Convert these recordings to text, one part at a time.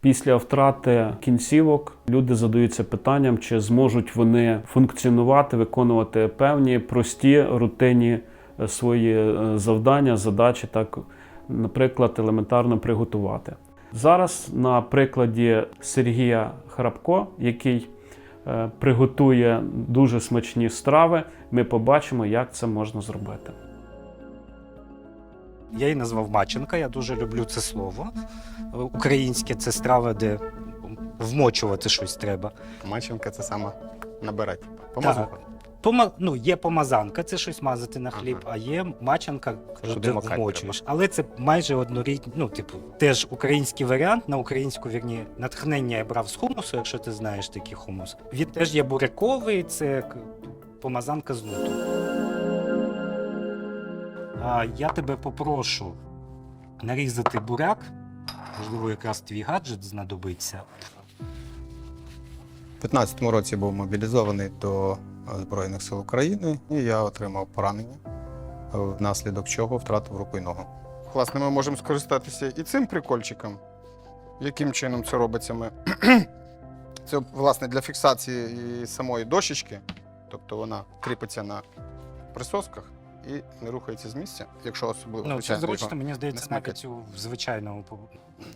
Після втрати кінцівок люди задаються питанням, чи зможуть вони функціонувати, виконувати певні прості рутинні е, свої е, завдання, задачі, так, наприклад, елементарно приготувати. Зараз на прикладі Сергія Храпко, який е, приготує дуже смачні страви, ми побачимо, як це можна зробити. Я її назвав Маченка, я дуже люблю це слово. Українське це страва, де вмочувати щось треба. Маченка це саме набирати. Помазати. Пома... Ну, є помазанка, це щось мазати на хліб, а є мачанка, Що де вмочуєш. Але це майже однорідні, ну, типу, теж український варіант, на українську вірні натхнення я брав з хумусу, якщо ти знаєш такий хумус. Він теж є буряковий, це помазанка з нуту. А, я тебе попрошу нарізати буряк. Можливо, якраз твій гаджет знадобиться. У 15-му році був мобілізований до е, Збройних сил України, і я отримав поранення, внаслідок чого втратив руку і ногу. Власне, ми можемо скористатися і цим прикольчиком. Яким чином це робиться? Ми... Це власне для фіксації самої дощечки, тобто вона кріпиться на присосках і не рухається з місця, якщо особливо Ну, це звичайно, зручно, його- мені здається, не навіть у звичайному пов-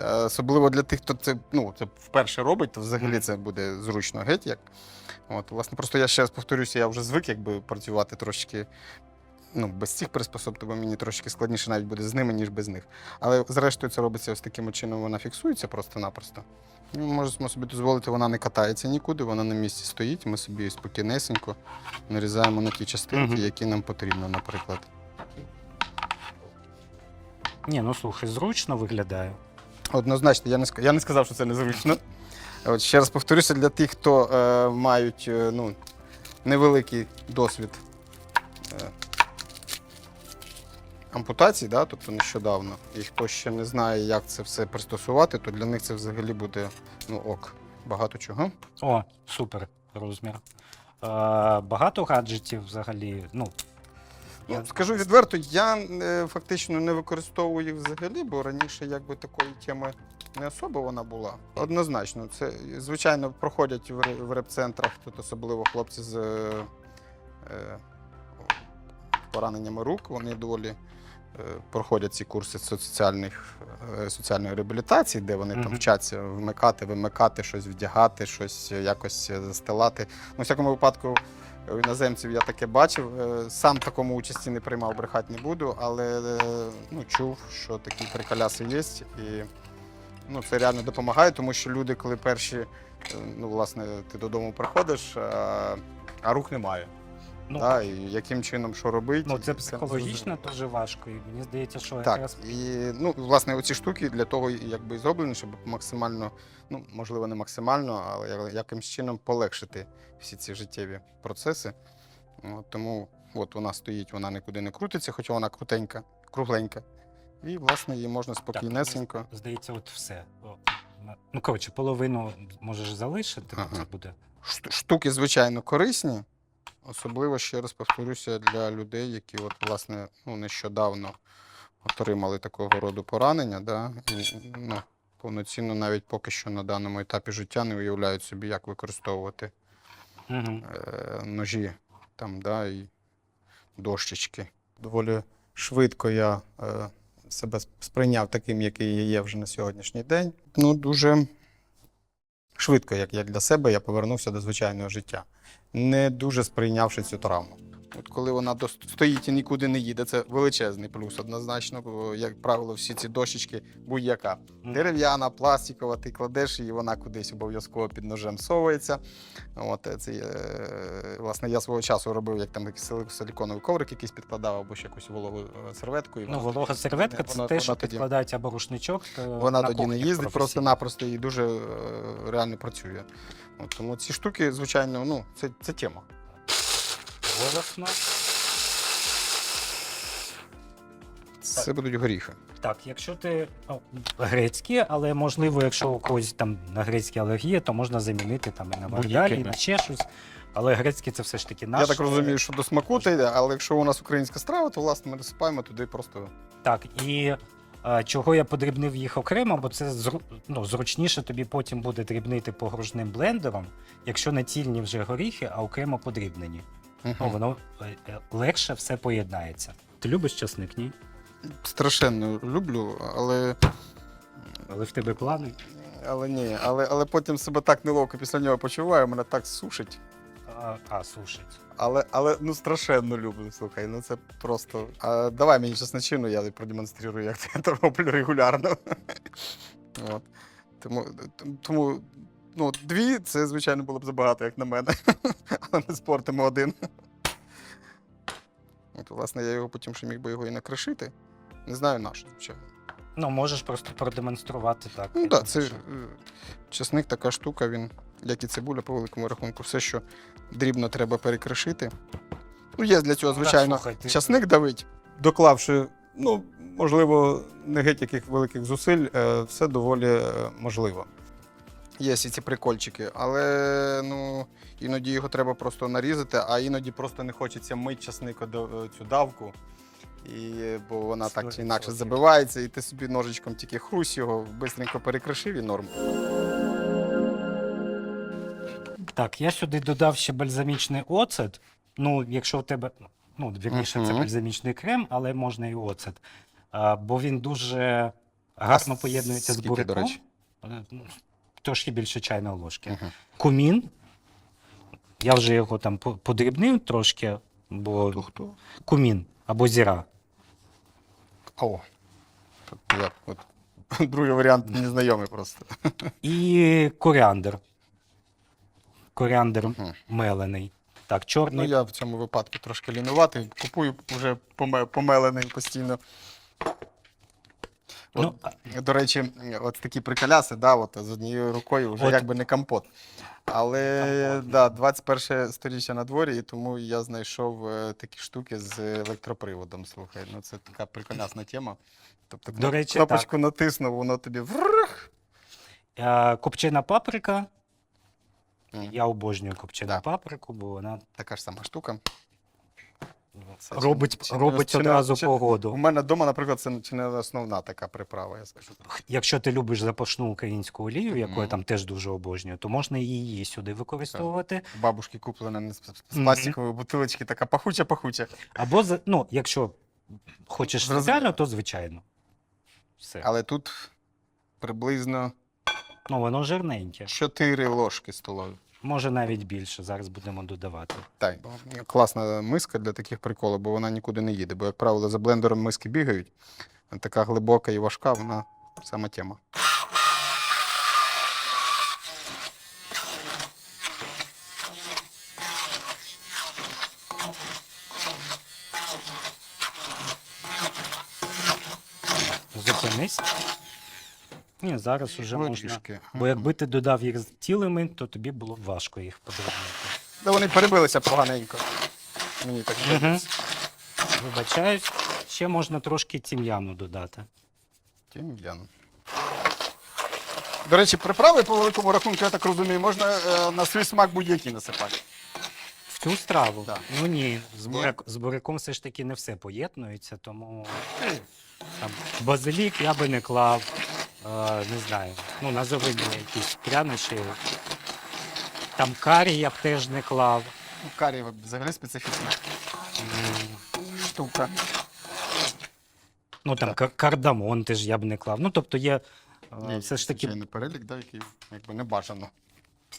Е, Особливо для тих, хто це, ну, це вперше робить, то взагалі це буде зручно геть як. От, власне, просто я ще раз повторюся, я вже звик якби працювати трошки ну, без цих приспособ, тому мені трошки складніше навіть буде з ними, ніж без них. Але зрештою це робиться ось таким чином, вона фіксується просто-напросто. Ми можемо собі дозволити, вона не катається нікуди, вона на місці стоїть. Ми собі спокійнесенько нарізаємо на ті частинки, які нам потрібно, наприклад. Ні, ну слухай, зручно виглядає. Однозначно, я не, я не сказав, що це незручно. От ще раз повторюся, для тих, хто е, мають е, ну, невеликий досвід е, ампутації, да, тобто нещодавно, і хто ще не знає, як це все пристосувати, то для них це взагалі буде ну, ок. Багато чого. О, супер розмір. Е, багато гаджетів взагалі. Ну, Ну, Я- скажу відверто, я е, фактично не використовую їх взагалі, бо раніше якби такої теми не особо вона була. Однозначно, це звичайно проходять в, ре- в реп-центрах, тут особливо хлопці з е, е, пораненнями рук, вони доволі проходять ці курси соціальних, е, соціальної реабілітації, де вони там вчаться вмикати, вимикати, щось вдягати, щось якось застилати. Ну, в всякому випадку, у іноземців я таке бачив. Е, Сам такому участі не приймав, брехати не буду, але е, ну, чув, що такі приколяси є. І ну, це реально допомагає, тому що люди, коли перші, е, ну, власне, ти додому приходиш, а, а рук немає. Ну, да, і яким чином що робити? ну це психологічно дуже важко. І мені здається, що так, якраз і ну, власне, оці штуки для того якби зроблені, щоб максимально, ну можливо, не максимально, але я- якимось чином полегшити всі ці життєві процеси. От, тому от вона стоїть, вона нікуди не крутиться, хоча вона крутенька, кругленька. І, власне, її можна спокійнесенько. Так, здається, от все. Ну, коротше, половину можеш залишити, Ага. це буде. Штуки, звичайно, корисні, особливо, ще раз повторюся, для людей, які от, власне, ну, нещодавно отримали такого роду поранення, да, і, ну, повноцінно навіть поки що на даному етапі життя не уявляють собі, як використовувати Угу. е, ножі там, да, і дощечки. Доволі швидко я е, себе сприйняв таким, який є вже на сьогоднішній день. Ну, дуже швидко, як, як для себе, я повернувся до звичайного життя, не дуже сприйнявши цю травму. От коли вона стоїть і нікуди не їде, це величезний плюс однозначно, бо, як правило, всі ці дощечки будь-яка. Дерев'яна, пластикова, ти кладеш її, вона кудись обов'язково під ножем совується. От, е, це, е, власне, я свого часу робив, як там якийсь сили- силіконовий коврик якийсь підкладав, або ще якусь вологу е, серветку. І Ну, волога серветка це вона- те, вона що тоді- підкладають або рушничок. то вона на тоді не їздить, просто-напросто і дуже реально працює. От, тому ці штуки, звичайно, ну, це, це тема. Голосно. Це будуть горіхи. Так, якщо ти ну, грецькі, але можливо, якщо у когось там на грецькі алергія, то можна замінити там і на варіалі, і на ще щось. Але грецькі це все ж таки наш. Я так розумію, що до смаку те йде, але якщо у нас українська страва, то власне ми досипаємо туди просто. Так, і А, Чого я подрібнив їх окремо, бо це зру- ну, зручніше тобі потім буде дрібнити погружним блендером, якщо не цільні вже горіхи, а окремо подрібнені. Ну, Мгм. воно е, е, легше все поєднається. Ти любиш часник, ні? Страшенно люблю, але, Але в тебе плани. але ні. Але, але потім себе так неловко після нього почуваю, мене так сушить. А, а сушить. Але, але ну страшенно люблю, слухай. Ну це просто. А, давай мені чесночину, я продемонструю, як я це роблю регулярно. От. Тому, тому ну, дві це, звичайно, було б забагато, як на мене. Але ми спортимо один. От, власне, я його потім ще міг би його і накришити. Не знаю на що, звичайно. Ну, можеш просто продемонструвати так. Ну так, це е, чесник така штука, він, як і цибуля, по великому рахунку, все, що дрібно треба перекришити. Ну, є для цього, так, звичайно, слухай, ти- часник давить, доклавши, ну, можливо, не геть яких великих зусиль, е, все доволі е, можливо. Є всі ці прикольчики, але ну, іноді його треба просто нарізати, а іноді просто не хочеться мить часника е, цю давку. І, бо вона так чи інакше 100%. забивається, і ти собі ножичком тільки хрусь його, швидко перекришив і норм. Так, я сюди додав ще бальзамічний оцет. Ну, якщо у тебе, ну, вірніше, це Мгм. бальзамічний крем, але можна і оцет. А, бо він дуже гарно А поєднується з буряком. до речі? Трошки більше чайної ложки. Мгм. Кумін. Я вже його там по- подрібнив трошки, бо хто? кумін або зіра. О. Я, от, другий варіант незнайомий просто. І коріандр. Коріандр Мгм. мелений. Так, чорний. Ну, я в цьому випадку трошки лінуватий, купую вже помелений постійно. Ну, До речі, от такі приколяси, да, от, з однією рукою вже От. якби не компот. Але Компот, да, 21 сторіччя на дворі, і тому я знайшов е, такі штуки з електроприводом. Слухай, ну це така приколясна тема. Тобто До речі, кнопочку натиснув, воно тобі врррх. Е, Копчена паприка. Мгм. Я обожнюю копчену Да. паприку, бо вона Така ж сама штука. Це робить, чи робить чи одразу чи- погоду. У мене вдома, наприклад, це чи не основна така приправа, я скажу. Якщо ти любиш запашну українську олію, яку я там теж дуже обожнюю, то можна її сюди використовувати. У бабушки куплена з з Мгм. пластикової бутилочки, така пахуча-пахуча. Або ну, якщо хочеш Роз- спеціально, то звичайно. Все. Але тут приблизно Ну, воно жирненьке. 4 ложки столові. Може навіть більше. Зараз будемо додавати. Так, класна миска для таких приколів, бо вона нікуди не їде. Бо, як правило, за блендером миски бігають. Така глибока і важка, вона сама тема. Зупинись. Ні, зараз уже можна. Бо якби ти додав їх з цілими, то тобі було б важко їх подрібнити. Та вони перебилися поганенько. Мені так здається. Вибачаюсь, ще можна трошки тім'яну додати. Тім'ян. До речі, приправи по великому рахунку, я так розумію, можна е, на свій смак будь-які насипати. В цю страву? Да. Ну ні, з, Ні? буряк, з буряком все ж таки не все поєднується, тому там, базилік я би не клав. Не знаю. Ну, назови мені якісь прянощі. Там карі я б теж не клав. Ну, карі взагалі специфічна штука. Ну там кар- кардамон теж я б не клав. Ну, тобто є Ні, все ж таки. звичайний перелік, да, який якби не бажано.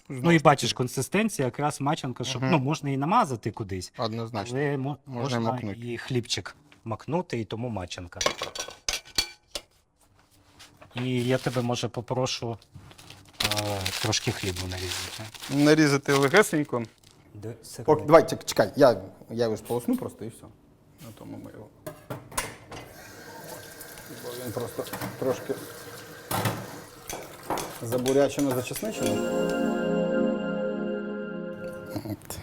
Ну і бачиш, консистенція якраз маченка, щоб Мгм. ну, можна і намазати кудись. Однозначно. Але мо- Можна можна, макнути. і хлібчик макнути, і тому маченка. І я тебе, може, попрошу е, трошки хлібу нарізати. Нарізати легесенько. Де сирник? давай, чек- чекай, я, я його сполосну просто і все. На тому ми його. Бо він просто трошки забурячено зачесничено. От.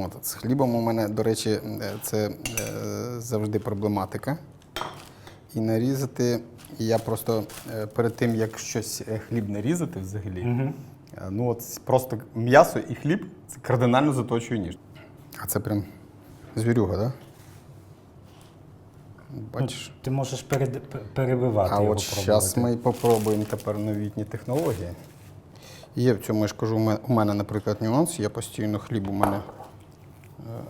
От, з хлібом у мене, до речі, е, це е, завжди проблематика. І нарізати я просто е, перед тим, як щось е, хліб нарізати взагалі, Мгм. Е, Ну, от просто м'ясо і хліб це кардинально заточує ніж. А це прям звірюга, так? Да? Бачиш? Ти можеш перед... перебивати А його от зараз ми попробуємо тепер новітні технології. Є в цьому, я ж кажу, у мене, наприклад, нюанс. Я постійно хліб у мене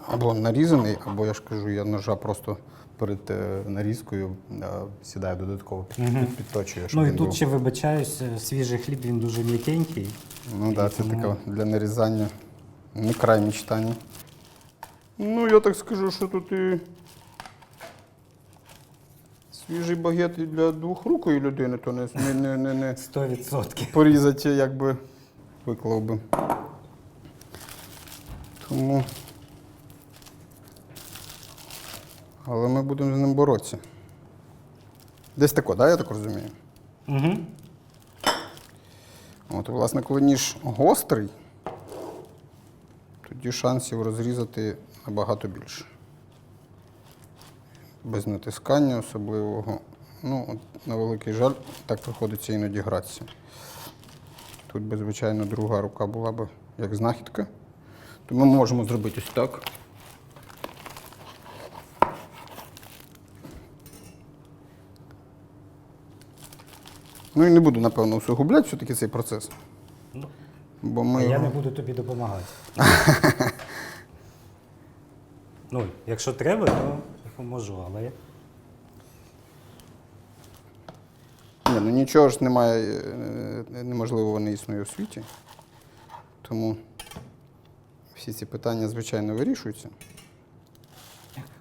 або нарізаний, або я ж кажу, я ножа просто перед е, нарізкою е, сідаю додатково, Мгм. підточую. щоб Ну і він тут був. ще вибачаюсь, е, свіжий хліб він дуже м'якенький. Ну так, да, це таке для нарізання не край мечтання. Ну, я так скажу, що тут і свіжий багет і для двохрукої людини, то не, не, не, не, не 100%. порізати, як би виклав би. Тому. Але ми будемо з ним боротися. Десь тако, да, я так розумію? Угу. От, власне, коли ніж гострий, тоді шансів розрізати набагато більше. Без натискання особливого. Ну, от, на великий жаль, так приходиться іноді гратися. Тут би, звичайно, друга рука була б як знахідка. То ми можемо зробити ось так. Ну і не буду, напевно, усугубляти все-таки цей процес. Ну, Бо ми я не буду тобі допомагати. ну, якщо треба, то допоможу, але. Ні, ну нічого ж немає, е, неможливого не існує у світі. Тому всі ці питання, звичайно, вирішуються.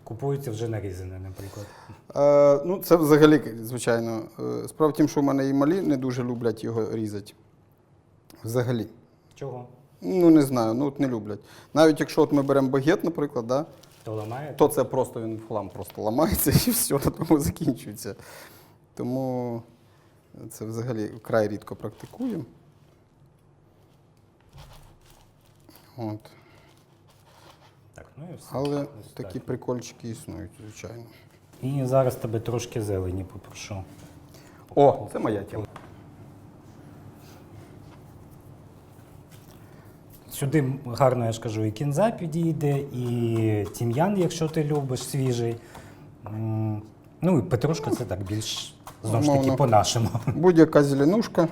Купується вже нарізане, наприклад. Е, ну, це взагалі, звичайно. Е, справа в тім, що в мене і малі не дуже люблять його різати. Взагалі. Чого? Ну, не знаю, ну от не люблять. Навіть якщо от ми беремо багет, наприклад, да, То ламає? то це просто він в хлам просто ламається і все, на тому закінчується. Тому це взагалі вкрай рідко практикуємо. От. Так, ну і все. Але такі прикольчики існують, звичайно. І зараз тебе трошки зелені попрошу. О, це моя тема. Сюди гарно, я ж кажу, і кінза підійде, і тім'ян, якщо ти любиш свіжий. Ну і петрушка це так більш знову ж таки Умовно. по-нашому. Будь-яка зеленушка.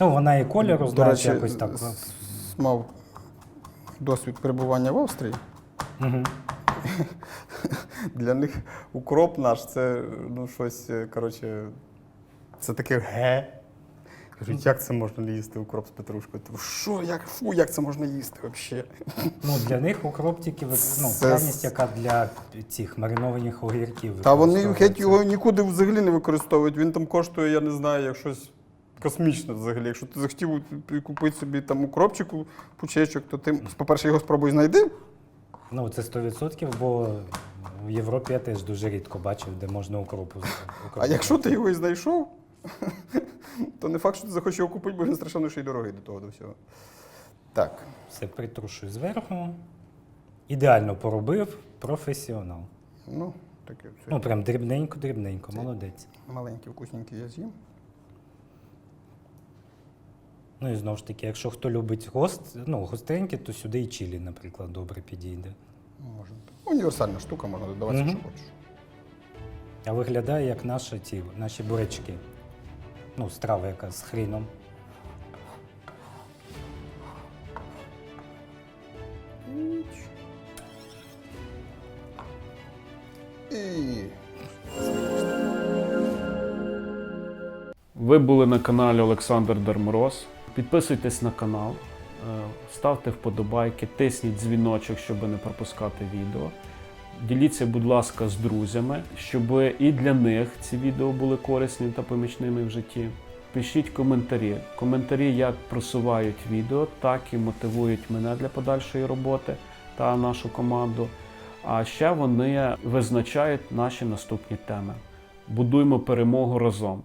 Ну, вона і кольору, До знаєш, речі, якось так. мав досвід перебування в Австрії. Угу. Для них укроп наш це ну, щось, е, коротше, це таке ге. Кажуть, як це можна їсти укроп з петрушкою? Типу, Що, як, фу, як це можна їсти взагалі? Ну, для них укроп тільки ну, Це пряність, яка для цих маринованих огірків. Та вони геть його нікуди взагалі не використовують. Він там коштує, я не знаю, як щось космічне взагалі. Якщо ти захотів купити собі там укропчику, пучечок, то ти, по-перше, його спробуй знайди. Ну, це 100%, бо в Європі я теж дуже рідко бачив, де можна укропу. А якщо ти його і знайшов, то не факт, що ти захочеш його купити, бо він страшенно ще й дорогий до того до всього. Так. Все притрушую зверху. Ідеально поробив професіонал. Ну, таке все. Ну, прям дрібненько-дрібненько, молодець. Маленький вкусненький я з'їм. Ну і знову ж таки, якщо хто любить гост, ну, гостреньке, то сюди і чилі, наприклад, добре підійде. Можна. Універсальна штука, можна додавати, Мгм. що хочеш. А виглядає як наші, ті, наші бурячки. Ну, страва яка з хріном. І Ви були на каналі Олександр Дермороз. Підписуйтесь на канал, ставте вподобайки, тисніть дзвіночок, щоб не пропускати відео. Діліться, будь ласка, з друзями, щоб і для них ці відео були корисні та помічними в житті. Пишіть коментарі. Коментарі як просувають відео, так і мотивують мене для подальшої роботи та нашу команду. А ще вони визначають наші наступні теми. Будуємо перемогу разом.